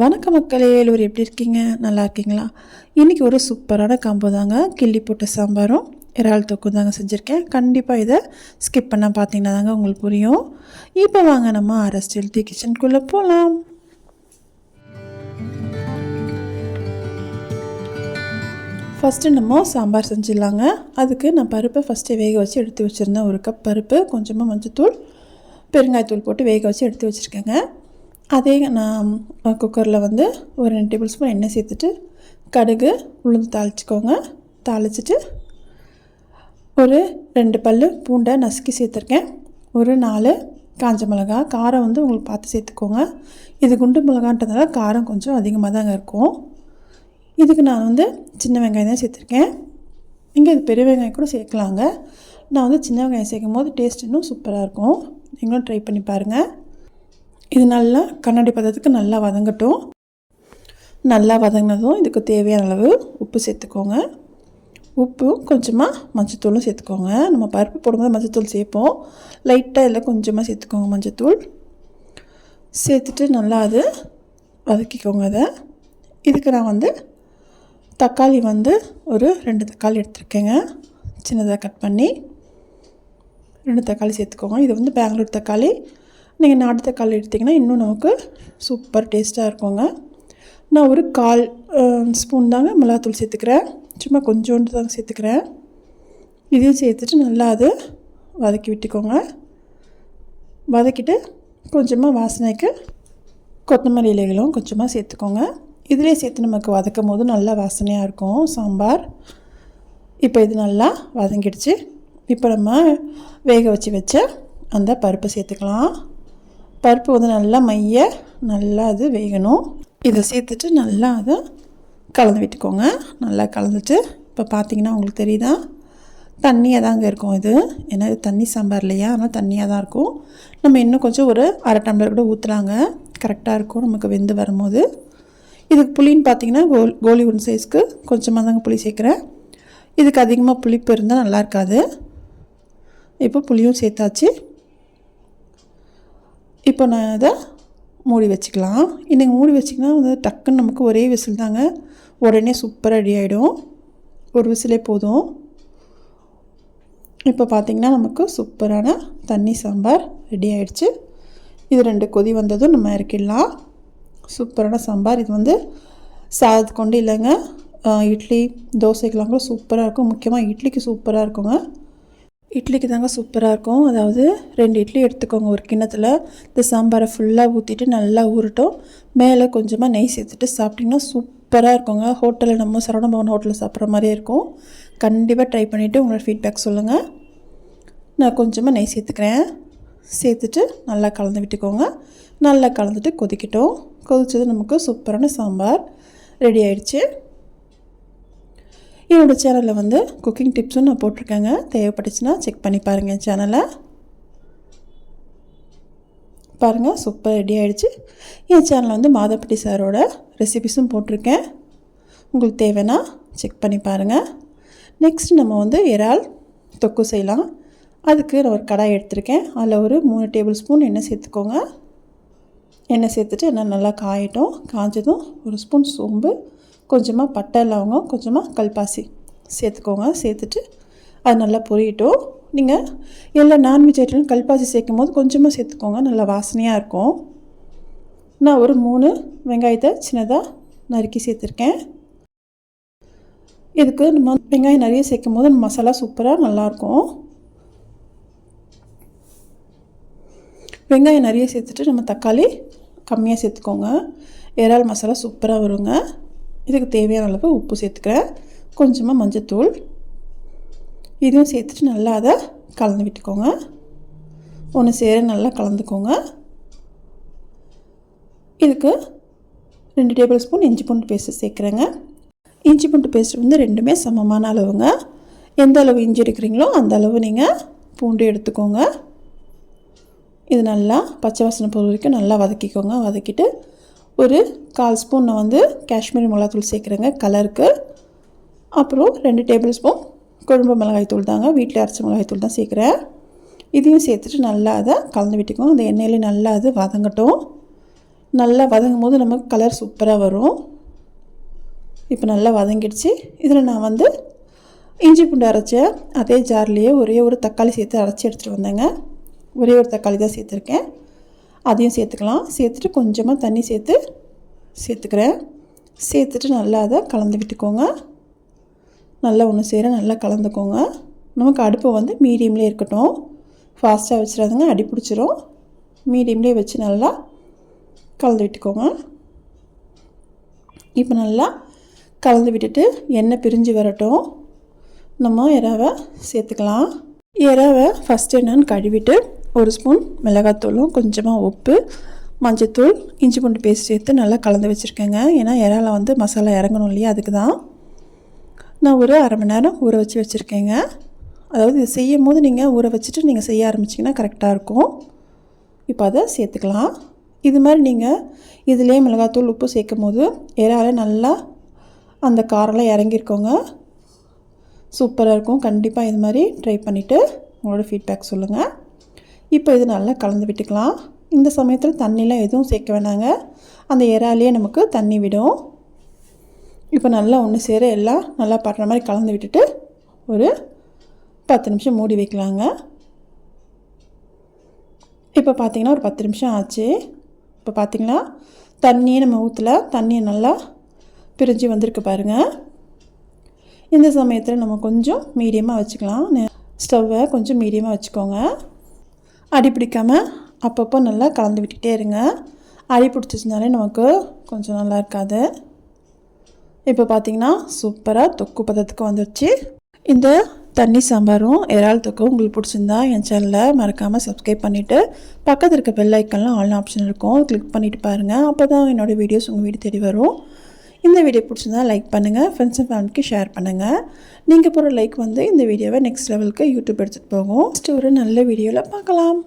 வணக்கம் மக்களே எல்லோரும் எப்படி இருக்கீங்க? நல்லா இருக்கீங்களா? இன்றைக்கி ஒரு சூப்பரான காம்போ தாங்க. கிள்ளி போட்ட சாம்பாரும் இறால் தொக்கு தாங்க செஞ்சுருக்கேன். கண்டிப்பாக இதை ஸ்கிப் பண்ண பார்த்தீங்கன்னா தாங்க உங்களுக்கு புரியும். இப்போ வாங்க நம்ம அரஸ்ட் ஹெல்த்தி கிச்சனுக்குள்ளே போகலாம் ஃபஸ்ட்டு நம்ம சாம்பார் செஞ்சிடலாங்க. அதுக்கு நான் பருப்பை ஃபஸ்ட்டு வேக வச்சு எடுத்து வச்சுருந்தேன். ஒரு கப் பருப்பு கொஞ்சமாக மஞ்சத்தூள் பெருங்காயத்தூள் போட்டு வேக வச்சு எடுத்து வச்சுருக்கேங்க. அதே நான் குக்கரில் வந்து ஒரு ரெண்டு டேபிள் ஸ்பூன் எண்ணெய் சேர்த்துட்டு கடுகு உளுந்து தாளிச்சிக்கோங்க. தாளிச்சிட்டு ஒரு ரெண்டு பல் பூண்டை நசுக்கி சேர்த்துருக்கேன். ஒரு நாலு காஞ்ச மிளகா காரம் வந்து உங்களுக்கு பார்த்து சேர்த்துக்கோங்க. இது குண்டு மிளகான்றதால காரம் கொஞ்சம் அதிகமாக தாங்க இருக்கும். இதுக்கு நான் வந்து சின்ன வெங்காயம் தான் சேர்த்துருக்கேன். இங்கே இது பெரிய வெங்காயம் கூட சேர்க்கலாங்க. நான் வந்து சின்ன வெங்காயம் சேர்க்கும் போது டேஸ்ட் இன்னும் சூப்பராக இருக்கும். நீங்களும் ட்ரை பண்ணி பாருங்கள் இது நல்லா கண்ணாடி பதத்துக்கு நல்லா வதங்கட்டும். நல்லா வதங்கினதும் இதுக்கு தேவையான அளவு உப்பு சேர்த்துக்கோங்க. உப்பும் கொஞ்சமாக மஞ்சத்தூளும் சேர்த்துக்கோங்க. நம்ம பருப்பு போடும்போது மஞ்சத்தூள் சேர்ப்போம். லைட்டாக இதில் கொஞ்சமாக சேர்த்துக்கோங்க மஞ்சத்தூள். சேர்த்துட்டு நல்லா அது வதக்கிக்கோங்க அதை. இதுக்கு நான் வந்து தக்காளி வந்து ஒரு ரெண்டு தக்காளி எடுத்துருக்கேங்க. சின்னதாக கட் பண்ணி ரெண்டு தக்காளி சேர்த்துக்கோங்க. இது வந்து பெங்களூர் தக்காளி. நீங்கள் நாட்டு தக்காளி எடுத்திங்கன்னா இன்னும் நமக்கு சூப்பர் டேஸ்ட்டாக இருக்குங்க. நான் ஒரு கால் ஸ்பூன் தாங்க மிளகாத்தூள் சேர்த்துக்கிறேன். சும்மா கொஞ்சோண்டு தாங்க சேர்த்துக்கிறேன். இதையும் சேர்த்துட்டு நல்லா அது வதக்கி விட்டுக்கோங்க. வதக்கிட்டு கொஞ்சமாக வாசனைக்கு கொத்தமல்லி இலைகளும் கொஞ்சமாக சேர்த்துக்கோங்க. இதிலே சேர்த்து நமக்கு வதக்கும் போது நல்லா வாசனையாக இருக்கும். சாம்பார். இப்போ இது நல்லா வதங்கிடுச்சு. இப்போ நம்ம வேக வச்சு வச்ச அந்த பருப்பை சேர்த்துக்கலாம். பருப்பு வந்து நல்லா மைய நல்லா அது வேகணும். இதை சேர்த்துட்டு நல்லா அதை கலந்து விட்டுக்கோங்க. நல்லா கலந்துட்டு இப்போ பார்த்தீங்கன்னா உங்களுக்கு தெரியுதா? தண்ணியாக தாங்க இருக்கும் இது. ஏன்னா இது தண்ணி சாம்பார் இல்லையா? அதனால் தண்ணியாக தான் இருக்கும். நம்ம இன்னும் கொஞ்சம் ஒரு அரை டம்ளர் கூட ஊற்றுலாங்க கரெக்டாக இருக்கும். நமக்கு வெந்து வரும்போது. இதுக்கு புளின்னு பார்த்தீங்கன்னா கோல் கோலி ஒன் சைஸ்க்கு கொஞ்சமாக தாங்க புளி சேர்க்குறேன். இதுக்கு அதிகமாக புளிப்பு இருந்தால் நல்லா இருக்காது. இப்போ புளியும் சேர்த்தாச்சு. இப்போ நான் இதை மூடி வச்சுக்கலாம். இன்றைக்கி மூடி வச்சிங்கன்னா வந்து டக்குன்னு நமக்கு ஒரே விசில் தாங்க. உடனே சூப்பராக ரெடி ஆகிடும் ஒரு விசிலே போதும். இப்போ பார்த்திங்கன்னா நமக்கு சூப்பரான தண்ணி சாம்பார் ரெடி ஆகிடுச்சு இது ரெண்டு கொதி வந்ததும் நம்ம இறக்கிடலாம். சூப்பரான சாம்பார். இது வந்து சாதத்து கொண்டு இல்லைங்க. இட்லி தோசைக்கெலாம் கூட சூப்பராக இருக்கும். முக்கியமாக இட்லிக்கு சூப்பராக இருக்குங்க. இட்லிக்கு தாங்க சூப்பராக இருக்கும். அதாவது ரெண்டு இட்லி எடுத்துக்கோங்க. ஒரு கிண்ணத்தில் இந்த சாம்பாரை ஃபுல்லாக ஊற்றிட்டு நல்லா ஊறட்டும். மேலே கொஞ்சமாக நெய் சேர்த்துட்டு சாப்பிட்டிங்கன்னா சூப்பராக இருக்குங்க. ஹோட்டலில் நம்ம சரவண பவன் ஹோட்டலில் சாப்பிட்ற மாதிரியே இருக்கும். கண்டிப்பாக ட்ரை பண்ணிவிட்டு உங்களோட ஃபீட்பேக் சொல்லுங்கள் நான் கொஞ்சமாக நெய் சேர்த்துக்கிறேன். சேர்த்துட்டு நல்லா கலந்து விட்டுக்கோங்க. நல்லா கலந்துட்டு கொதிக்கட்டும். கொதிச்சது நமக்கு சூப்பரான சாம்பார் ரெடி ஆயிடுச்சு. என்னோடய சேனலில் வந்து குக்கிங் டிப்ஸும் நான் போட்டிருக்கேங்க. தேவைப்பட்டுச்சுன்னா செக் பண்ணி பாருங்கள் சேனலை பாருங்கள் சூப்பர் ரெடி ஆகிடுச்சு என் சேனலில் வந்து மாதப்பட்டி சாரோட ரெசிபிஸும் போட்டிருக்கேன். உங்களுக்கு தேவைன்னா செக் பண்ணி பாருங்கள் நெக்ஸ்ட் நம்ம வந்து இறால் தொக்கு செய்யலாம். அதுக்கு நான் ஒரு கடாய் எடுத்திருக்கேன். அதில் ஒரு மூணு டேபிள் ஸ்பூன் எண்ணெய் சேர்த்துக்கோங்க. எண்ணெய் சேர்த்துட்டு எண்ணெய் நல்லா காயட்டும். காய்ஞ்சதும் ஒரு ஸ்பூன் சோம்பு கொஞ்சமாக பட்டை லவங்கம் கொஞ்சமாக கல்பாசி சேர்த்துக்கோங்க. சேர்த்துட்டு அது நல்லா பொரியட்டும். நீங்கள் எல்லா நான்வெஜ் ஐட்டமும் கல்பாசி சேர்க்கும் போது கொஞ்சமாக சேர்த்துக்கோங்க. நல்லா வாசனையாக இருக்கும். நான் ஒரு மூணு வெங்காயத்தை சின்னதாக நறுக்கி சேர்த்துருக்கேன். இதுக்கு நம்ம வெங்காயம் நிறைய சேர்க்கும் போது மசாலா சூப்பராக நல்லாயிருக்கும் வெங்காயம் நிறைய சேர்த்துட்டு நம்ம தக்காளி கம்மியாக சேர்த்துக்கோங்க. இறால் மசாலா சூப்பராக வருங்க. இதுக்கு தேவையான அளவு உப்பு சேர்த்துக்கிறேன். கொஞ்சமாக மஞ்சத்தூள். இதையும் சேர்த்துட்டு நல்லா அதை கலந்து விட்டுக்கோங்க. ஒன்று சேர நல்லா கலந்துக்கோங்க. இதுக்கு ரெண்டு டேபிள் ஸ்பூன் இஞ்சி பூண்டு பேஸ்ட்டு சேர்க்குறேங்க. இஞ்சி பூண்டு பேஸ்ட் வந்து ரெண்டுமே சமமான அளவுங்க. எந்த அளவு இஞ்சி எடுக்கிறீங்களோ அந்த அளவு நீங்கள் பூண்டு எடுத்துக்கோங்க. இது நல்லா பச்சை வாசனை பொருள் வரைக்கும் நல்லா வதக்கிக்கோங்க. வதக்கிட்டு ஒரு கால் ஸ்பூன் நான் வந்து காஷ்மீரி மிளகாத்தூள் சேர்க்குறேங்க கலருக்கு. அப்புறம் ரெண்டு டேபிள் ஸ்பூன் குழம்பு மிளகாய் தூள் தாங்க வீட்டில் அரைச்ச மிளகாய்த்தூள் தான் சேர்க்குறேன். இதையும் சேர்த்துட்டு நல்லா அதை கலந்து விட்டுக்கும் அந்த எண்ணெயிலே நல்லா அது வதங்கட்டும். நல்லா வதங்கும் போது நமக்கு கலர் சூப்பராக வரும். இப்போ நல்லா வதங்கிடுச்சு. இதில் நான் வந்து இஞ்சி பூண்டு அரைச்ச அதே ஜார்லேயே ஒரே ஒரு தக்காளி சேர்த்து அரைச்சி எடுத்துகிட்டு வந்தேங்க. ஒரே ஒரு தக்காளி தான் சேர்த்துருக்கேன். அதையும் சேர்த்துக்கலாம். சேர்த்துட்டு கொஞ்சமாக தண்ணி சேர்த்து சேர்த்துக்கிறேன். சேர்த்துட்டு நல்லா அதை கலந்து விட்டுக்கோங்க. நல்லா ஒன்று சேர நல்லா கலந்துக்கோங்க. நமக்கு அடுப்பு வந்து மீடியம்லேயே இருக்கட்டும். ஃபாஸ்ட்டாக வச்சிடாதுங்க அடி பிடிச்சிரும். மீடியம்லேயே வச்சு நல்லா கலந்து விட்டுக்கோங்க. இப்போ நல்லா கலந்து விட்டுட்டு எண்ணெய் பிரிஞ்சு வரட்டும். நம்ம இறாவை சேர்த்துக்கலாம். இறாவை ஃபஸ்ட்டு என்னன்னு கழுவிட்டு ஒரு ஸ்பூன் மிளகாத்தூளும் கொஞ்சமாக உப்பு மஞ்சத்தூள் இஞ்சி பூண்டு பேஸ்ட் சேர்த்து நல்லா கலந்து வச்சுருக்கேங்க. ஏன்னா இறால வந்து மசாலா இறங்கணும் இல்லையா அதுக்கு தான் நான் ஒரு அரை மணி நேரம் ஊற வச்சு வச்சுருக்கேங்க. அதாவது இது செய்யும் போது நீங்கள் ஊற வச்சுட்டு நீங்கள் செய்ய ஆரம்பிச்சிங்கன்னா கரெக்டாக இருக்கும். இப்போ அதை சேர்த்துக்கலாம். இது மாதிரி நீங்கள் இதிலே மிளகாத்தூள் உப்பு சேர்க்கும் போது இறால நல்லா அந்த காரெல்லாம் இறங்கியிருக்கோங்க சூப்பராக இருக்கும். கண்டிப்பாக இது மாதிரி ட்ரை பண்ணிவிட்டு உங்களோட ஃபீட்பேக் சொல்லுங்கள் இப்போ இது நல்லா கலந்து விட்டுக்கலாம். இந்த சமயத்தில் தண்ணிலாம் எதுவும் சேர்க்க வேணாங்க. அந்த இறாலேயே நமக்கு தண்ணி விடும். இப்போ நல்லா ஒன்று சேர எல்லாம் நல்லா படுற மாதிரி கலந்து விட்டுட்டு ஒரு பத்து நிமிஷம் மூடி வைக்கலாங்க. இப்போ பார்த்திங்கன்னா ஒரு பத்து நிமிஷம் ஆச்சு. இப்போ பார்த்திங்கன்னா தண்ணியை நம்ம ஊற்றல தண்ணியை நல்லா பிரிஞ்சு வந்திருக்கு பாருங்கள் இந்த சமயத்தில் நம்ம கொஞ்சம் மீடியமாக வச்சுக்கலாம். ஸ்டவ்வை கொஞ்சம் மீடியமாக வச்சுக்கோங்க. அடி பிடிக்காமல் அப்பப்போ நல்லா கலந்து விட்டுட்டே இருங்க. அடி பிடிச்சிச்சினாலே நமக்கு கொஞ்சம் நல்லா இருக்காது. இப்போ பார்த்தீங்கன்னா சூப்பராக தொக்கு பதத்துக்கு வந்துடுச்சு இந்த தண்ணி சாம்பாரும் இறால் தொக்கும் உங்களுக்கு பிடிச்சிருந்தா என் சேனலை மறக்காமல் சப்ஸ்கிரைப் பண்ணிவிட்டு பக்கத்தில் இருக்க பெல் ஐக்கன்லாம் ஆல் ஆப்ஷன் இருக்கும். கிளிக் பண்ணிவிட்டு பாருங்கள் அப்போ தான் என்னோடய வீடியோஸ் உங்கள் வீடு தேடி வரும். இந்த வீடியோ பிடிச்சிருந்தா லைக் பண்ணுங்கள் ஃப்ரெண்ட்ஸ் அண்ட் ஃபேமிலிக்கு ஷேர் பண்ணுங்கள் நீங்கள் போகிற லைக் வந்து இந்த வீடியோவை நெக்ஸ்ட் லெவலுக்கு யூடியூப் எடுத்துகிட்டு போகும். நெக்ஸ்ட் ஒரு நல்ல வீடியோவில் பார்க்கலாம்.